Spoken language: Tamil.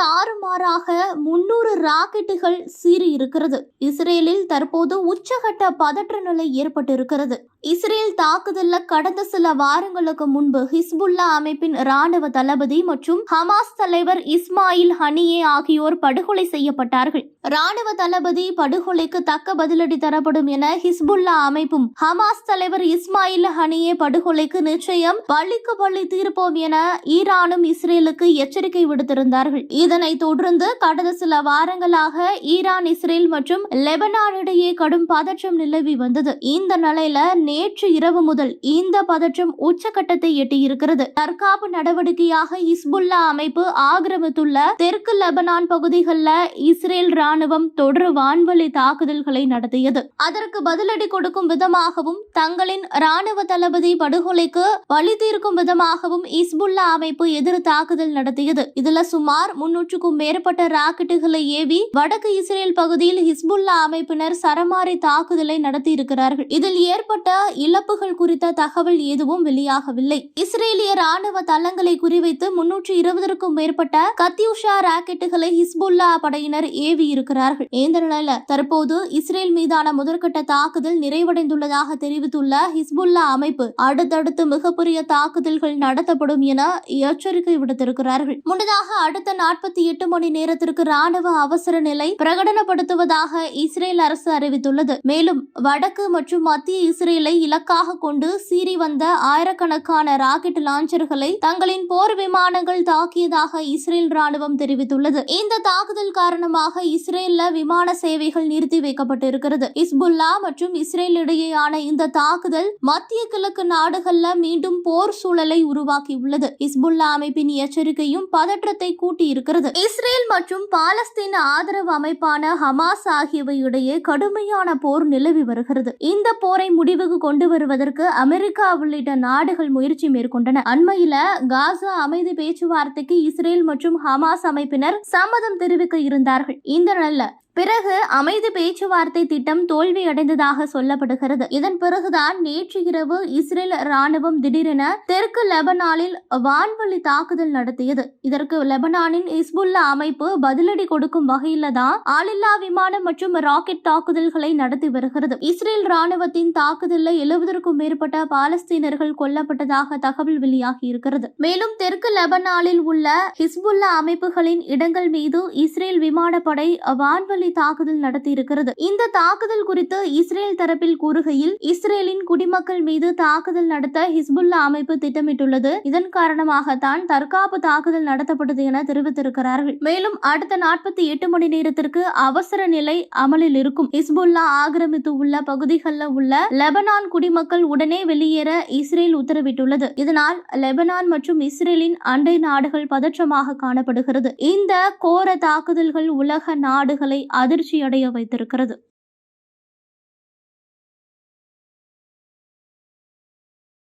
தாறுமாறாக முன்னூறு ராக்கெட்டுகள் சீறி இருக்கிறது. இஸ்ரேலில் தற்போது உச்சகட்ட பதற்ற நிலை ஏற்பட்டிருக்கிறது. இஸ்ரேல் தாக்குதல்ல கடந்த சில வாரங்களுக்கு முன்பு ஹிஸ்புல்லா அமைப்பின் ராணுவ தளபதி மற்றும் ஹமாஸ் தலைவர் இஸ்மாயில் ஹனியே ஆகியோர் படுகொலை செய்யப்பட்டார்கள். ராணுவ தளபதி படுகொலைக்கு தக்க பதிலடி தரப்படும் என ஹிஸ்புல்லா அமைப்பும் ஹமாஸ் தலைவர் இஸ்மாயில் ஹனியே படுகொலைக்கு நிச்சயம் பள்ளிக்கு பள்ளி தீர்ப்போம் என ஈரானும் இஸ்ரேலுக்கு எச்சரிக்கை விடுத்திருந்தார்கள். இதனை தொடர்ந்து கடந்த சில வாரங்களாக ஈரான் இஸ்ரேல் மற்றும் லெபனான் இடையே கடும் பதற்றம் நிலவி வந்தது. இந்த நிலையில நேற்று இரவு முதல் இந்த பதற்றம் உச்சகட்டத்தை எட்டியிருக்கிறது. தற்காப்பு நடவடிக்கையாக இஸ்புல்லா அமைப்பு ஆக்கிரமித்துள்ள தெற்கு லெபனான் பகுதிகளில் இஸ்ரேல் ராணுவம் தொடர் வான்வழி தாக்குதல்களை நடத்தியது. அதற்கு பதிலடி கொடுக்கும் விதமாகவும் தங்களின் ராணுவ தளபதி படுகொலைக்கு வழி தீர்க்கும் விதமாகவும் இஸ்புல்லா அமைப்பு எதிர் தாக்குதல் நடத்தியது. இதுல சுமார் முன்னூற்றுக்கும் மேற்பட்ட ராக்கெட்டுகளை ஏவி வடக்கு இஸ்ரேல் பகுதியில் ஹிஸ்புல்லா அமைப்பினர் சரமாரி தாக்குதலை நடத்தி இருக்கிறார்கள் இதில் ஏற்பட்ட இழப்புகள் குறித்த தகவல் எதுவும் வெளியாகவில்லை. இஸ்ரேலிய ராணுவ தளங்களை குறிவைத்து முன்னூற்று இருபதற்கும் மேற்பட்ட கத்தியூஷா ராக்கெட்டுகளை ஹிஸ்புல்லா படையினர் ஏவி இருக்கிறார்கள் இந்த நிலையில தற்போது இஸ்ரேல் மீதான முதற்கட்ட தாக்குதல் நிறைவடைந்துள்ளதாக தெரிவித்துள்ள ஹிஸ்புல்லா அமைப்பு அடுத்தடுத்து மிகப்பெரிய தாக்குதல்கள் நடத்தப்படும் என எச்சரிக்கை விடுத்திருக்கிறார்கள். முன்னதாக அடுத்த நாற்பத்தி எட்டு மணி நேரத்திற்கு ராணுவ அவசர நிலை பிரகடனப்படுத்துவதாக இஸ்ரேல் அரசு அறிவித்துள்ளது. மேலும் வடக்கு மற்றும் மத்திய இஸ்ரேலை இலக்காக கொண்டு சீறி வந்த ஆயிரக்கணக்கான ராக்கெட் லாஞ்சர்களை தங்களின் போர் விமானங்கள் தாக்கியதாக இஸ்ரேல் ராணுவம் தெரிவித்துள்ளது. இந்த தாக்குதல் காரணமாக இஸ்ரேல்ல விமான சேவைகள் நிறுத்தி வைக்கப்பட்டிருக்கிறது. இஸ்புல்லா மற்றும் இஸ்ரேல் இடையேயான இந்த தாக்குதல் மத்திய கிழக்கு நாடுகள்ல மீண்டும் போர் சூழலை உருவாக்கியுள்ளது. இஸ்புல்லா அமைப்பின் எச்சரிக்கையும் பதற்றத்தை கூட்டியிருக்கிறது. இருக்கிறது. இஸ்ரேல் மற்றும் பாலஸ்தீன ஆதரவு அமைப்பான ஹமாஸ் ஆகியவை இடையே கடுமையான போர் நிலவி வருகிறது. இந்த போரை முடிவுக்கு கொண்டு வருவதற்கு அமெரிக்கா உள்ளிட்ட நாடுகள் முயற்சி மேற்கொண்டன. அண்மையில காசா அமைதி பேச்சுவார்த்தைக்கு இஸ்ரேல் மற்றும் ஹமாஸ் அமைப்பினர் சம்மதம் தெரிவிக்க இருந்தார்கள். இந்த நல்ல பிறகு அமைதி பேச்சுவார்த்தை திட்டம் தோல்வியடைந்ததாக சொல்லப்படுகிறது. இதன் பிறகுதான் நேற்று இரவு இஸ்ரேல் ராணுவம் திடீரென தெற்கு லெபனானில் வான்வழி தாக்குதல் நடத்தியது. இதற்கு லெபனானின் இஸ்புல்லா அமைப்பு பதிலடி கொடுக்கும் வகையில தான் ஆளில்லா விமானம் மற்றும் ராக்கெட் தாக்குதல்களை நடத்தி வருகிறது. இஸ்ரேல் ராணுவத்தின் தாக்குதலில் எழுபதற்கும் மேற்பட்ட பாலஸ்தீனர்கள் கொல்லப்பட்டதாக தகவல் வெளியாகி இருக்கிறது. மேலும் தெற்கு லெபனானில் உள்ள ஹிஸ்புல்லா அமைப்புகளின் இடங்கள் மீது இஸ்ரேல் விமானப்படை வான்வழி தாக்குதல் நடத்தியிருக்கிறது. இந்த தாக்குதல் குறித்து இஸ்ரேல் தரப்பில் கூறுகையில் இஸ்ரேலின் குடிமக்கள் மீது தாக்குதல் நடத்த ஹிஸ்புல்லா அமைப்பு திட்டமிட்டுள்ளது. இதன் காரணமாகத்தான் தற்காப்பு தாக்குதல் நடத்தப்பட்டது என தெரிவித்திருக்கிறார்கள். மேலும் அடுத்த நாற்பத்தி எட்டு மணி நேரத்திற்கு அவசர நிலை அமலில் இருக்கும். ஹிஸ்புல்லா ஆக்கிரமித்து உள்ள பகுதிகளில் உள்ள லெபனான் குடிமக்கள் உடனே வெளியேற இஸ்ரேல் உத்தரவிட்டுள்ளது. இதனால் லெபனான் மற்றும் இஸ்ரேலின் அண்டை நாடுகள் பதற்றமாக காணப்படுகிறது. இந்த கோர தாக்குதல்கள் உலக நாடுகளை அதிர்ச்சியடைய வைத்திருக்கிறது.